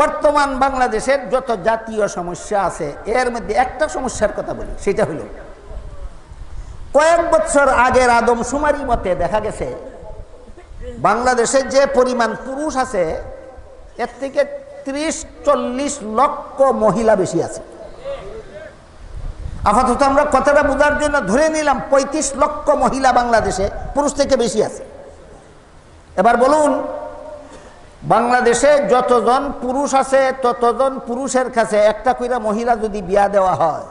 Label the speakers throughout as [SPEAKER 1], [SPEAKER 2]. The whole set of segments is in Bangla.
[SPEAKER 1] বর্তমান বাংলাদেশের যত জাতীয় সমস্যা আছে, এর মধ্যে একটা সমস্যার কথা বলি, সেটা হলো, কয়েক বছর আগের আদমশুমারি মতে দেখা গেছে, বাংলাদেশে যে পরিমাণ পুরুষ আছে, এর থেকে ত্রিশ, চল্লিশ লক্ষ মহিলা বেশি আছে। আপাতত আমরা কথাটা বোঝার জন্য ধরে নিলাম, পঁয়ত্রিশ লক্ষ মহিলা বাংলাদেশে পুরুষ থেকে বেশি আছে। এবার বলুন বাংলাদেশে যতজন পুরুষ আছে, ততজন পুরুষের কাছে একটা কইরা মহিলা যদি বিয়া দেওয়া হয়,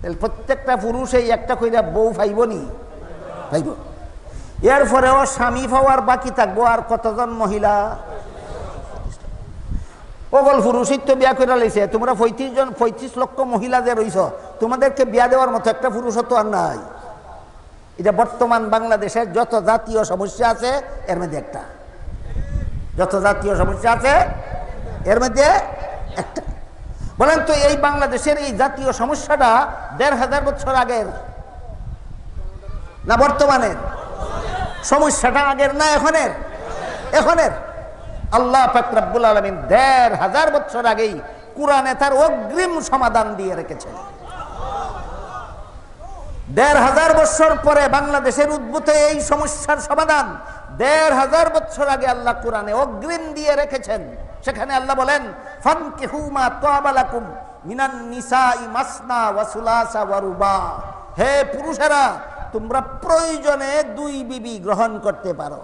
[SPEAKER 1] তাহলে প্রত্যেকটা পুরুষ এই একটা কইরা বউ পাইব নি পাইব এর পরেও স্বামী পাওয়ার বাকি থাকব আর কতজন মহিলা? ওগল পুরুষই তো বিয়া করে লাইছে, তোমরা পঁয়ত্রিশ জন পঁয়ত্রিশ লক্ষ মহিলা যে রইছ, তোমাদেরকে বিয়া দেওয়ার মতো একটা পুরুষ তো আর নাই। এটা বর্তমান বাংলাদেশের যত জাতীয় সমস্যা আছে, এর মধ্যে একটা। যত জাতীয় সমস্যা আছে, এর মধ্যে একটা। বলেন তো, এই বাংলাদেশের এই জাতীয় সমস্যাটা দেড় হাজার বছর আগের না বর্তমানের? সমস্যাটা আগের না এখনের? এখনের। আল্লাহ ফাকরাবুল আলমিন দেড় হাজার বছর আগেই কোরআনে তার অগ্রিম সমাধান দিয়ে রেখেছেন। দেড় হাজার বছর পরে বাংলাদেশের উদ্ভূত এই সমস্যার সমাধান। দেড় হাজার বছর আগে আল্লাহ কোরআনে অগ্রিম দিয়ে রেখেছেন। সেখানে আল্লাহ বলেন ফানকিহুমা তোয়াবালাকুম মিনান নিসাই মাসনা ওয়াসুলাসা ওয়ারুবা হে পুরুষেরা, তোমরা প্রয়োজনে দুই বিবি গ্রহণ করতে পারো।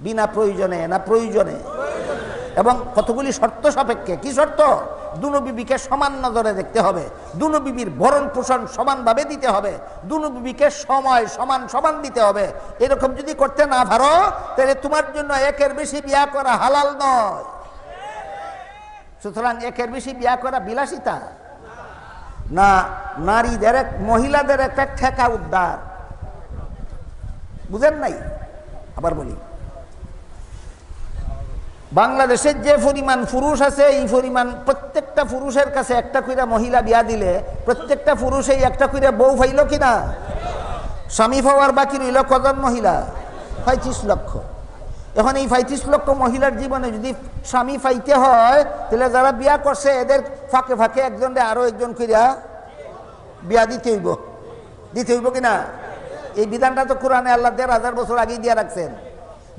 [SPEAKER 1] বিনা প্রয়োজনে, না প্রয়োজনে। এবং কতগুলি শর্ত সাপেক্ষে? কি শর্ত? দুনো বিবিকে সমান নজরে দেখতে হবে। দুনো বিবির ভরণ পোষণ সমানভাবে দিতে হবে। দুনো বিবিকে সময় সমান সমান দিতে হবে। এরকম যদি করতে না পারো, তাহলে তোমার জন্য একের বেশি বিয়া করা হালাল নয়। সুতরাং একের বেশি বিয়া করা বিলাসিতা। না, নারীদের এক, মহিলাদের একটা ঠেকা উদ্ধার। বুঝেন নাই? আবার বলি। বাংলাদেশের যে পরিমাণ পুরুষ আছে, এই পরিমাণ প্রত্যেকটা পুরুষের কাছে একটা কইরা মহিলা বিয়া দিলে প্রত্যেকটা পুরুষ এই একটা কইরা বউ ফাইল কিনা? স্বামী পাওয়ার বাকি রইল কজন মহিলা? পঁয়ত্রিশ লক্ষ। এখন এই পঁয়ত্রিশ লক্ষ মহিলার জীবনে যদি স্বামী ফাইতে হয়, তাহলে যারা বিয়া করছে, এদের ফাঁকে ফাঁকে একজন আরও একজন কইরা বিয়া দিতে হইব। দিতে হইব কিনা? এই বিধানটা তো কোরআনে আল্লাহ দেড় হাজার বছর আগেই দিয়ে রাখছেন।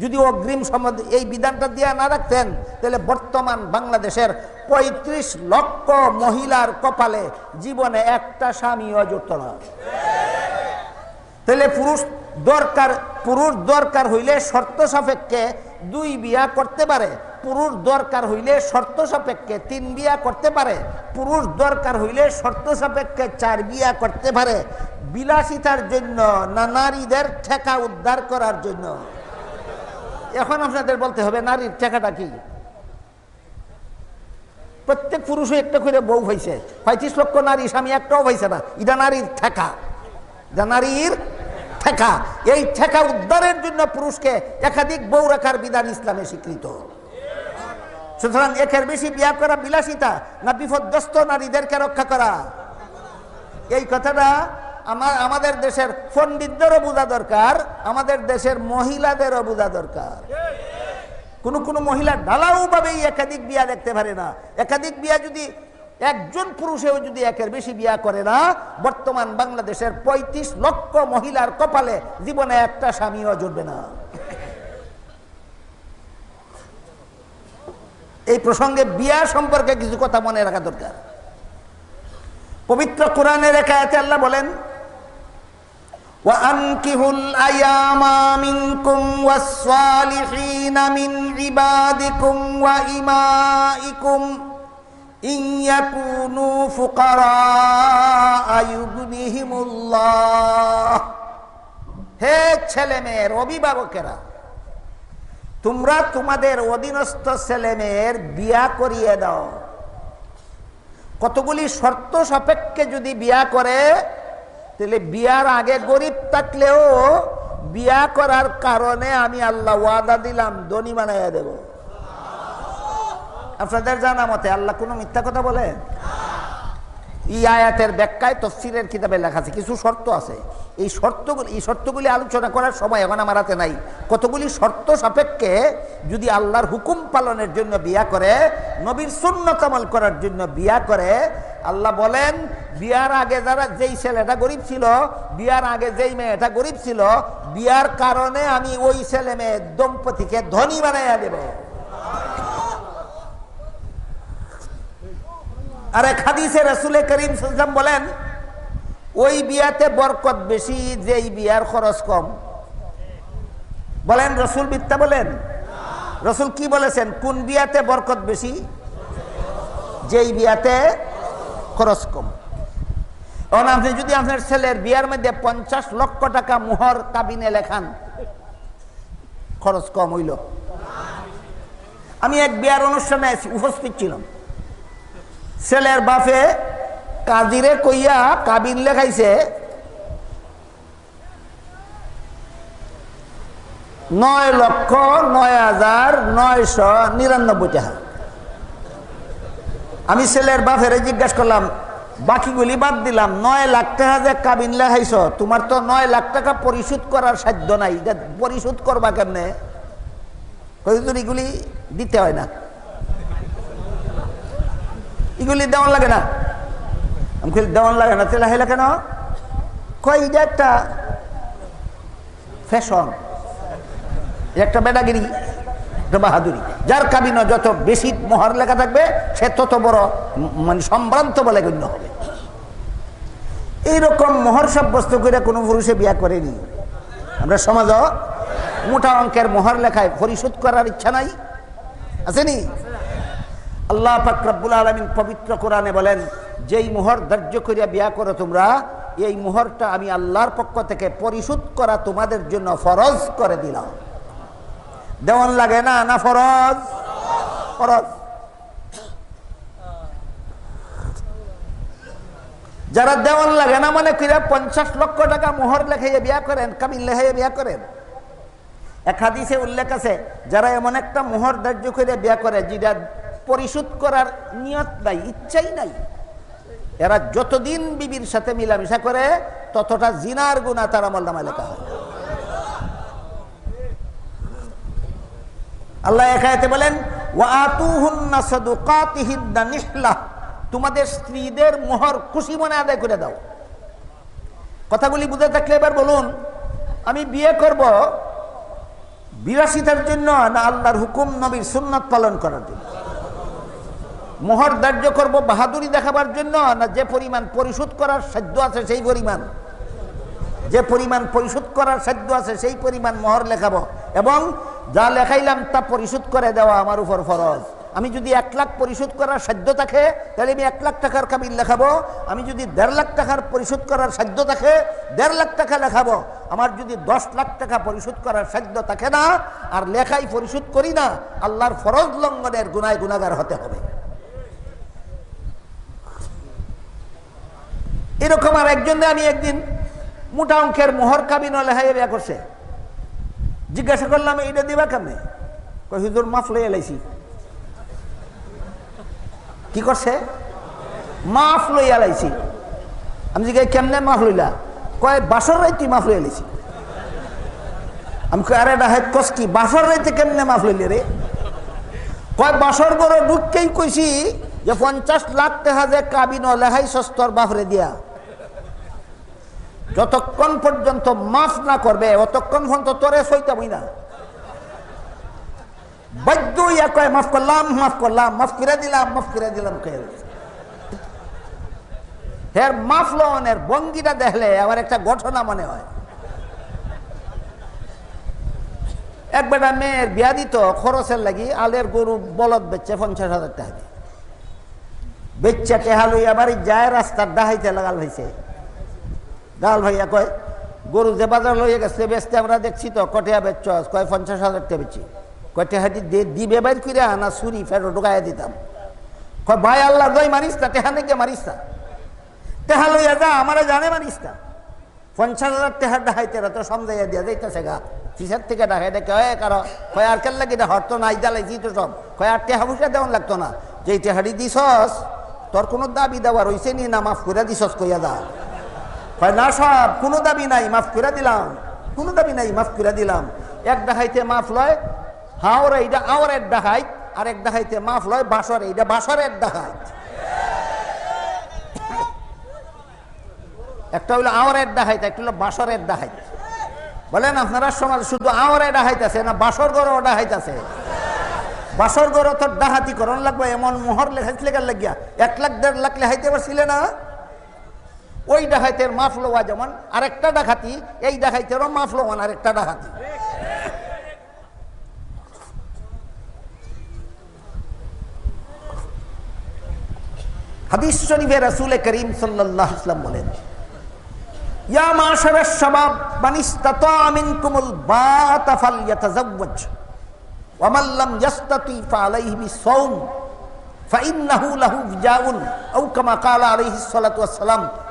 [SPEAKER 1] যদি অগ্রিম সম্বন্ধ এই বিধানটা দিয়ে না রাখতেন, তাহলে বর্তমান বাংলাদেশের পঁয়ত্রিশ লক্ষ মহিলার কপালে জীবনে একটা স্বামীও জুটত না। তাহলে পুরুষ দরকার পুরুষ দরকার হইলে শর্ত সাপেক্ষে দুই বিয়া করতে পারে, পুরুষ দরকার হইলে শর্ত সাপেক্ষে তিন বিয়া করতে পারে, পুরুষ দরকার হইলে শর্ত সাপেক্ষে চার বিয়া করতে পারে। বিলাসিতার জন্য না নারীদের ঠেকা উদ্ধার করার জন্য। এখন আপনাদের বলতে হবে, নারীর ঠেকাটা কি? প্রত্যেক পুরুষও একটা করে বউ হয়েছে পঁয়ত্রিশ লক্ষ নারী, স্বামী একটাও হয়েছে না। এটা নারীর ঠেকা। যা নারীর ঠেকা। এই ঠেকা উদ্ধারের জন্য পুরুষকে একাধিক বউ রাখার বিধান ইসলামে স্বীকৃত। সুতরাং একের বেশি বিয়া করা বিলাসিতা না বিপদগ্রস্ত নারীদেরকে রক্ষা করা। এই কথাটা আমার, আমাদের দেশের পণ্ডিতদেরও বোঝা দরকার, আমাদের দেশের মহিলাদেরও বোঝা দরকার। কোন কোন মহিলা ঢালাও ভাবেই একাধিক বিয়া দেখতে পারে না। একাধিক বিয়া যদি একজন পুরুষেও যদি একের বেশি বিয়া করে না, বর্তমান বাংলাদেশের ৩৫ লক্ষ মহিলার কপালে জীবনে একটা স্বামীও জুটবে না। এই প্রসঙ্গে বিয়া সম্পর্কে কিছু কথা মনে রাখা দরকার। পবিত্র কোরআনের একায়াতে আল্লাহ বলেন وأنكحوا الأيام منكم والصالحين من عبادكم وإمائكم إن يكونوا فقراء يغنيهم الله হে ছেলে মেয়ের অভিভাবকেরা তোমরা তোমাদের অধীনস্থ ছেলে মেয়ের বিয়া করিয়ে দাও কতগুলি শর্ত সাপেক্ষে যদি বিয়া করে তাহলে বিয়ার আগে গরিব থাকলেও বিয়া করার কারণে আমি আল্লাহ ওয়াদা দিলাম, ধনী বানাইয়া দেব। আপনাদের জানা মতে আল্লাহ কোনো মিথ্যা কথা বলে? এই আয়াতের ব্যাখ্যায় তফসিরের কিতাবে লেখা আছে। কিছু শর্ত আছে। এই শর্তগুলি এই শর্তগুলি আলোচনা করার সময় এখন আমার হাতে নাই। কতগুলি শর্ত সাপেক্ষে যদি আল্লাহর হুকুম পালনের জন্য বিয়া করে, নবীর সুন্নত আমল করার জন্য বিয়া করে, আল্লাহ বলেন, বিয়ার আগে যারা যেই ছেলেটা গরিব ছিল, বিয়ার আগে যেই মেয়েটা গরিব ছিল, বিয়ার কারণে আমি ওই ছেলে মেয়ে দম্পতিকে ধনী বানাইয়া দেব। আর এক হাদিসে রসুল করিম সাল্লাম বলেন, ওই বিয়াতে বরকত বেশি, যেই বিয়ার খরচ কম। বলেন, রসুল বিদ্যা বলেন? রসুল কি বলেছেন? কোন বিয়াতে বরকত বেশি, যেই বিয়াতে খরচ কম? এখন আপনি যদি আপনার ছেলের বিয়ার মধ্যে পঞ্চাশ লক্ষ টাকা মোহর কাবিনে লেখান, খরচ কম হইল। আমি এক বিয়ার অনুষ্ঠানে উপস্থিত ছিলাম। ছেলের বাপে কাজিরে কইয়া কাবিন লেখাইছে, নয় লক্ষ নয় হাজার নয়শ নিরানব্বই টাকা। আমি ছেলের বাপেরে জিজ্ঞাসা করলাম, বাকিগুলি বাদ দিলাম, নয় লাখ টাকা যে কাবিন লেখাইছ, তোমার তো নয় লাখ টাকা পরিশোধ করার সাধ্য নাই পরিশোধ করবা কেমনে? কইতুন এগুলি দিতে হয় না। এগুলি দেওয়ান লাগে না। আমি দেওয়ান লাগে না, তেলা হেলা কেন? কয় এটা একটা ফ্যাশন একটা বেডাগিরি, একটা বাহাদুরি, যার কাবিন যত বেশি মোহর লেখা থাকবে, সে তত বড় মানে সম্ভ্রান্ত বলে গণ্য হবে। এইরকম মোহর সাব্যস্ত করে কোনো পুরুষে বিয়া করেনি। আমরা সমাজ মোটা অঙ্কের মোহর লেখায় পরিশোধ করার ইচ্ছা নাই। আসেনি আল্লাহ ফাকরাবুল আলমিন পবিত্র কোরআনে বলেন, যেই মোহর ধার্য করিয়া বিয়া করো তোমরা, এই মোহরটা আমি আল্লাহর পক্ষ থেকে পরিশোধ করা তোমাদের জন্য ফরজ করে দিলাম। দেওয়ান লাগে না না ফরজ? ফরজ। যারা দেওয়ান লাগে না মানে কিরা পঞ্চাশ লক্ষ টাকা মোহর লেখাইয়া বিয়া করেন কাবিল লেখাইয়া বিয়া করেন। এক হাদিসে উল্লেখ আছে, যারা এমন একটা মোহর ধার্য করে বিয়া করে, যেটা পরিশোধ করার নিয়ত নাই, ইচ্ছাই নাই। এরা যতদিন বিবির সাথে মিলামিশা করে, ততটা জিনার গুণা তার আমল নামা লেখা হয়। আল্লাহ একাতে বলেন তোমাদের স্ত্রীদের মোহর খুশি মনে আদায় করে দাও। কথাগুলি বুঝে থাকলে এবার বলুন, আমি বিয়ে করব বিলাসিতার জন্য না আল্লাহর হুকুম নবীর সুন্নত পালন করার জন্য? মোহর ধার্য করব বাহাদুরি দেখাবার জন্য, না যে পরিমাণ পরিশোধ করার সাধ্য আছে সেই পরিমাণ? যে পরিমাণ পরিশোধ করার সাধ্য আছে সেই পরিমাণ মোহর লেখাবো। এবং যা লেখাইলাম তা পরিশোধ করে দেওয়া আমার উপর ফরজ। আমি যদি এক লাখ পরিশোধ করার সাধ্য থাকে, তাহলে আমি এক লাখ টাকার কাবিল লেখাবো। আমি যদি দেড় লাখ টাকার পরিশোধ করার সাধ্য থাকে, দেড় লাখ টাকা লেখাবো। আমার যদি দশ লাখ টাকা পরিশোধ করার সাধ্য থাকে না, আর লেখাই পরিশোধ করি না, আল্লাহর ফরজ লঙ্ঘনের গুনায় গুণাগার হতে হবে। এরকম আর একজনে আমি একদিন মোটা অঙ্কের মোহর কাবিন লেহাই বিয়া করছে। জিজ্ঞাসা করলাম, এইটা দিবা কই হুজুর, মাফ লইয়া লাইছি। কি করছে? মাফ লইয়া লাইছি। আমি জিজ্ঞাসা, কেমনে মাফ লইলা? কয়, বাসর রাইতে মাফ লইয়া লাইছি। আমি কয়, আরে ডাহাই কস কি বাসর রাইতে কেমনে মাফ লইলে রে? কয়, বাসর গড়ে ঢুককেই কইছি যে পঞ্চাশ লাখ টাকা যে কাবিন লেহাই সস্তর বাফরে দিয়া যতক্ষণ পর্যন্ত মাফ না করবে, অতক্ষণ পর্যন্ত তোরে না। বাধ্য ইয়া কয় মাফ করলাম মাফ করলাম দিলাম দিলাম ভঙ্গিটা দেখলে আমার একটা ঘটনা মনে হয়। এক বেটা মেয়ের বিয়া খরচের লাগি আলের গরু বলদ বেচছে পঞ্চাশ হাজার টাকা বেচ্চা টেহা বাড়ি যায়, রাস্তার দাহাইতে লাগাল হয়েছে ডাল ভাইয়া কয়, গরু যে বাজার লইয়া গেছে, বেচতে আমরা দেখছি তো, কটিয়া বেচছ, কয় পঞ্চাশ হাজার টাকা বেচি। কয় টেহাটি দিবে বাইর করে আনা ছুরি, ফেরো ঢুকাইয়া দিতাম। কয়, ভাই আল্লাহ দই মারিস না, টেহা নাকি মারিস না। টেহা লইয়া যা, আমারে জানে মারিস না। পঞ্চাশ হাজার টেহার ডাহাইতে তো সমঝাইয়া দিয়া যাইতেছে গা। কিসের থেকে ডাকাই দেখে হয় কারও? কয়, আর কেন লাগে হর তো নাই জ্বালাইছি তো সব। কয়, আর টেহা পয়সা দেওয়ান লাগতো না। যেই টেহাটি দিছস, তোর কোনো দাবি দেওয়া রয়েছে নি না, মাফ করে দিছস, কইয়া দা কয়, না সব কোনো দাবি নাই, মাফ করে দিলাম। কোনো দাবি নাই, মাফ করে দিলাম। এক ডাহাইতে মাফ লয়, হাওর এইটা আওয়ারের ডাহাই আর এক ডাহাইতে মাফ লয়, বাসর এইটা বাসরের ডাহাই একটা হইল আওয়ারের ডাহাইত একটা হলো বাসরের ডাহাইত বলেন, আপনারা সমাজ শুধু আওয়ারে ডাহাইতেছে না, বাসর গড়ও ডাহাইতেছে বাসর গড় তো ডাহাতি করণ লাগবে, এমন মোহর লেখাইতে লেখার লাগিয়া এক লাখ, দেড় লাখ লেখাইতে পারছিলে না? ওই ডাকাইতের মাফ লোয়া যেমন, আরেকটা ডাকাতি এই ডাকাইতেরও মাফ লোয়ান আরেকটা ডাকাতি হাদিস শরীফে রাসূল করিম ওয়াসাল্লাম বলেন, ইয়া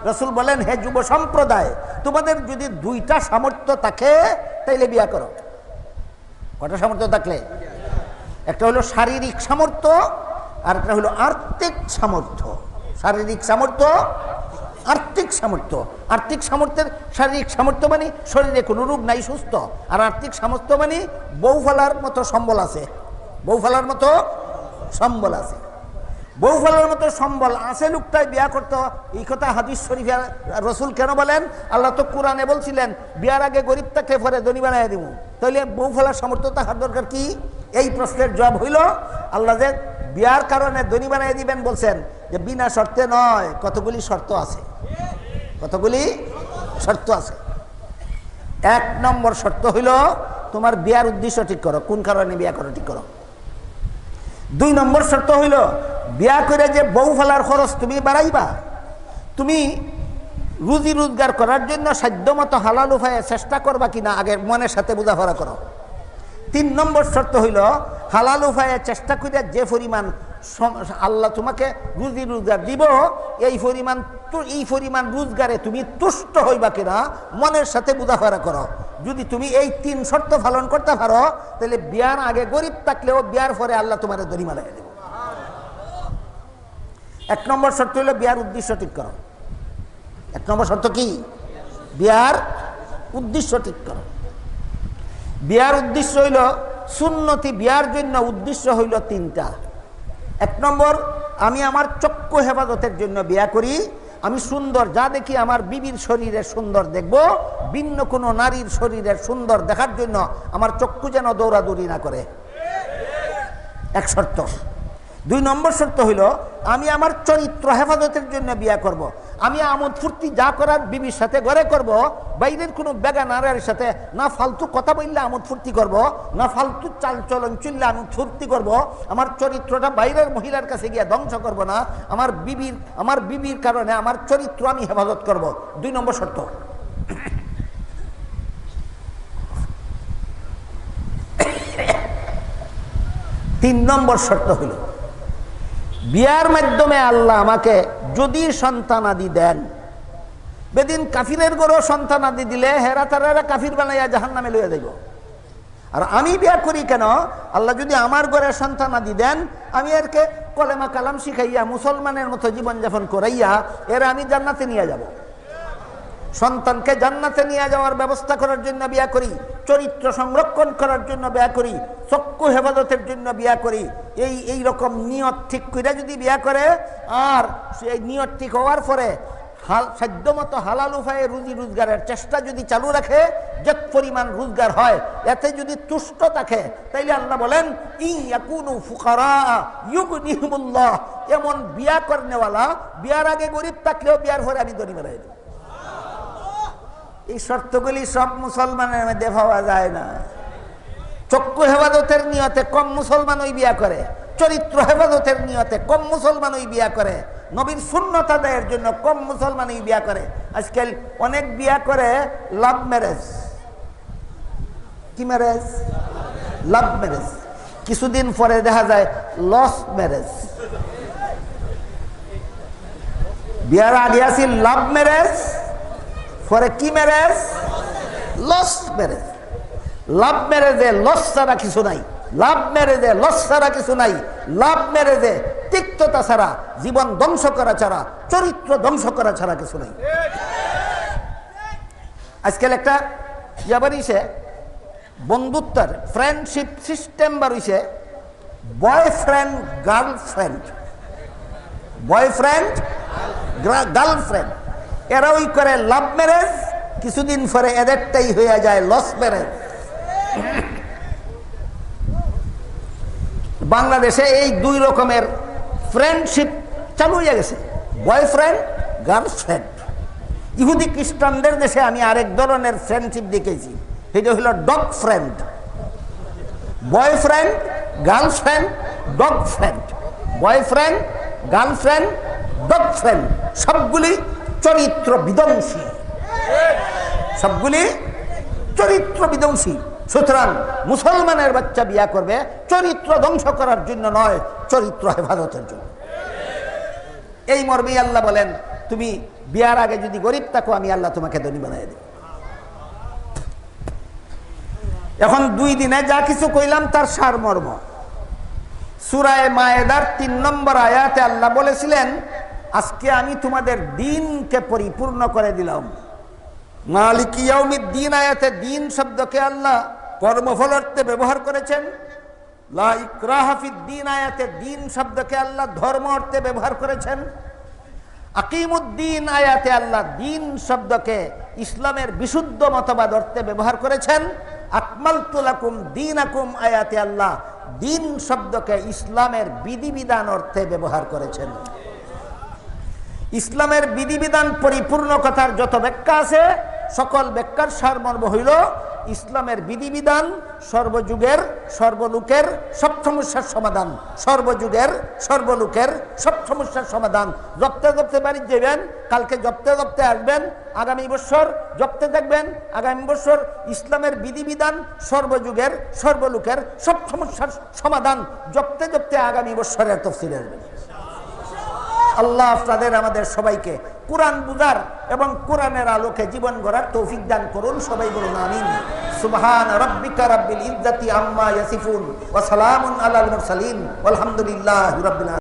[SPEAKER 1] রাসূল বলেন, হে যুব সম্প্রদায়, তোমাদের যদি দুইটা সামর্থ্য থাকে, তাইলে বিয়া করো। কটা সামর্থ্য থাকলে? একটা হলো শারীরিক সামর্থ্য, আর একটা হলো আর্থিক সামর্থ্য। শারীরিক সামর্থ্য, আর্থিক সামর্থ্য। আর্থিক সামর্থ্যের, শারীরিক সামর্থ্য মানে শরীরে কোনো রোগ নাই, সুস্থ। আর আর্থিক সামর্থ্য মানে বউ ফেলার মতো সম্বল আছে। বউ ফেলার মতো সম্বল আছে। বউ ফেলার মতো সম্বল আছে লোকটাই বিয়া করতো। এই কথা হাদিস শরীফে রসুল কেন বলেন? আল্লাহ তো কোরআনে বলছিলেন, বিয়ার আগে গরিব তাকে পরে ধনী বানাই দিব। তাহলে বউ ফেলার সামর্থ্য তাহার দরকার কি? এই প্রশ্নের জবাব হইল, আল্লাহ যে বিয়ার কারণে ধনী বানাই দিবেন বলছেন যে বিনা শর্তে নয়, কতগুলি শর্ত আছে? কতগুলি শর্ত আছে? এক নম্বর শর্ত হইল, তোমার বিয়ার উদ্দেশ্য ঠিক করো, কোন কারণে বিয়া করো ঠিক করো? দুই নম্বর শর্ত হইল, বিয়া করে যে বউ ফেলার খরচ তুমি বাড়াইবা, তুমি রুজি রোজগার করার জন্য সাধ্যমতো হালাল উপায়ে চেষ্টা করবা কিনা আগে মনের সাথে বোঝাফড়া করো। তিন নম্বর শর্ত হইল, হালাল উপায়ে চেষ্টা করিয়া যে পরিমাণ আল্লাহ তোমাকে রুজি রোজগার দিব, এই পরিমাণ এই পরিমাণ রোজগারে তুমি তুষ্ট হইবা কিনা, মনের সাথে বোঝাপড়া করো। যদি তুমি এই তিন শর্ত পালন করতে পারো, তাহলে বিয়ার আগে গরিব থাকলেও বিয়ার পরে আল্লাহ তোমার দরিমা লাগিয়ে দেব। এক নম্বর শর্ত হইল বিয়ার উদ্দেশ্য ঠিক করো। এক নম্বর শর্ত কি? বিয়ার উদ্দেশ্য ঠিক করো। বিয়ার উদ্দেশ্য হইল সুন্নতি, বিয়ার জন্য উদ্দেশ্য হইল তিনটা। এক নম্বর, আমি আমার চক্ষু হেফাজতের জন্য বিয়া করি, আমি সুন্দর, যা দেখি আমার বিবির শরীরে সুন্দর দেখব, ভিন্ন কোনো নারীর শরীরের সুন্দর দেখার জন্য আমার চক্ষু যেন দৌড়াদৌড়ি না করে এক শর্ত দুই নম্বর শর্ত হইল, আমি আমার চরিত্র হেফাজতের জন্য বিয়া করব। আমি আমোদ ফুর্তি যা করার বিবির সাথে ঘরে করব, বাইরের কোনো বেগা নারের সাথে না ফালতু কথা বললে আমোদ ফুর্তি করব, না ফালতু চাল চলন চললে আমি ফুর্তি করব, আমার চরিত্রটা বাইরের মহিলার কাছে গিয়ে ধ্বংস করব না, আমার বিবির আমার বিবির কারণে আমার চরিত্র আমি হেফাজত করব। দুই নম্বর শর্ত। তিন নম্বর শর্ত হলো, বিয়ার মাধ্যমে আল্লাহ আমাকে যদি সন্তান আদি দেন। বেদিন কাফিরের গরো সন্তান আদি দিলে হেরা তারা কাফির বানাইয়া জাহান নামে লইয়া দেব আর আমি বিয়া করি কেন? আল্লাহ যদি আমার ঘরে সন্তান আদি দেন, আমি এরকে কলেমা কালাম শিখাইয়া মুসলমানের মতো জীবনযাপন করাইয়া, এরা আমি জান্নাতে নিয়ে যাব। সন্তানকে জান্নাতে নিয়ে যাওয়ার ব্যবস্থা করার জন্য বিয়া করি, চরিত্র সংরক্ষণ করার জন্য বিয়া করি, চক্ষু হেফাজতের জন্য বিয়া করি, এই এই রকম নিয়ত ঠিক করে যদি বিয়া করে, আর সেই নিয়ত ঠিক হওয়ার পরে হাল, সাধ্যমতো হালাল উপায়ে রুজি রোজগারের চেষ্টা যদি চালু রাখে যে পরিমাণ রোজগার হয়, এতে যদি তুষ্ট থাকে, তাইলে আল্লাহ বলেন এমন বিয়া করনেওয়ালা, বিয়ার আগে গরিব থাকলেও বিয়ার পরে আমি দড়ি বেড়াই এই শর্তগুলি সব মুসলমানের মধ্যে পাওয়া যায় না। চক্ষু হেফাজতের নিয়তে কম মুসলমান ওই বিয়া করে, চরিত্র হেফাজতের নিয়তে কম মুসলমান ওই বিয়া করে, নবীর শূন্যতা দেয়ের জন্য কম মুসলমান ওই বিয়া করে। আজকাল অনেক বিয়া করে লাভ ম্যারেজ কি ম্যারেজ লাভ ম্যারেজ কিছুদিন পরে দেখা যায় লস ম্যারেজ বিয়ার আগে আছিল লাভ ম্যারেজ পরে কি ম্যারেজ লস ম্যারেজ লাভ ম্যারেজে লস ছাড়া কিছু নাই। লাভ ম্যারেজে লস ছাড়া কিছু নাই। লাভ ম্যারেজে তিক্ততা ছাড়া, জীবন ধ্বংস করা ছাড়া, চরিত্র ধ্বংস করা ছাড়া কিছু নেই। আজকাল একটা ইয়াবার ইসে বন্ধুত্বের ফ্রেন্ডশিপ সিস্টেম বাড়িছে বয়ফ্রেন্ড গার্লফ্রেন্ড বয়ফ্রেন্ড গার্লফ্রেন্ড এরা ওই করে লাভ ম্যারেজ কিছুদিন পরে এদেরটাই হয়ে যায় লস ম্যারেজ বাংলাদেশে এই দুই রকমের ফ্রেন্ডশিপ চালু হয়ে গেছে। বয়ফ্রেন্ড গার্লফ্রেন্ড ইহুদি খ্রিস্টানদের দেশে আমি আরেক ধরনের ফ্রেন্ডশিপ দেখেছি। সেটা হলো dog friend boyfriend girlfriend dog friend boyfriend girlfriend dog friend সবগুলি চরিত্র বিধ্বংসী। সবগুলি চরিত্র বিধ্বংসী। সুতরাং মুসলমানের বাচ্চা বিয়া করবে, চরিত্র ধ্বংস করার জন্য নয়, চরিত্র হেফাজতের জন্য। এই মর্মে আল্লাহ বলেন, তুমি বিয়ার আগে যদি গরিব থাকো, আমি আল্লাহ তোমাকে ধনী বানাই দেব। এখন দুই দিনে যা কিছু কইলাম, তার সার মর্ম সুরায় মায়েদার তিন নম্বর আয়াতে আল্লাহ বলেছিলেন আজকে আমি তোমাদের দিনকে পরিপূর্ণ করে দিলাম। মালিক ইয়াউমিদ দিন আয়াতে দিন শব্দকে আল্লাহ কর্মফল অর্থে ব্যবহার করেছেন। লা ইকরাহা ফিদ দিন আয়াতে দিন শব্দকে আল্লাহ ধর্ম অর্থে ব্যবহার করেছেন। আকিমুদ্দিন আয়াতে আল্লাহ দিন শব্দকে ইসলামের বিশুদ্ধ মতবাদ অর্থে ব্যবহার করেছেন। আকমাল তুলাকুম দিন আকুম আয়াতে আল্লাহ দিন শব্দকে ইসলামের বিধিবিধান অর্থে ব্যবহার করেছেন। ইসলামের বিধিবিধান পরিপূর্ণ কথার যত ব্যাখ্যা আছে, সকল ব্যাখ্যার সারমর্ম হইল, ইসলামের বিধিবিধান সর্বযুগের, সর্বলোকের সব সমস্যার সমাধান। সর্বযুগের, সর্বলোকের সব সমস্যার সমাধান। জপ্তে জপ্তে বাড়ি যাবেন, কালকে জপ্তে জপ্তে আসবেন, আগামী বছর জপ্তে দেখবেন আগামী বছর ইসলামের বিধিবিধান সর্বযুগের, সর্বলোকের সব সমস্যার সমাধান। জপ্তে জপ্তে আগামী বছরের তফসিলে আসবেন। আল্লাহ আপনাদের, আমাদের সবাইকে কোরআন বুঝার এবং কোরআনের আলোকে জীবন গড়ার তৌফিক দান করুন। সবাই বলুন আমিন। সুবহান রাব্বিকা রাব্বিল ইজ্জাতি আম্মা ইয়াসিফুন ওয়া সালামুন আলাল মুরসালিন। আলহামদুলিল্লাহি রাব্বিল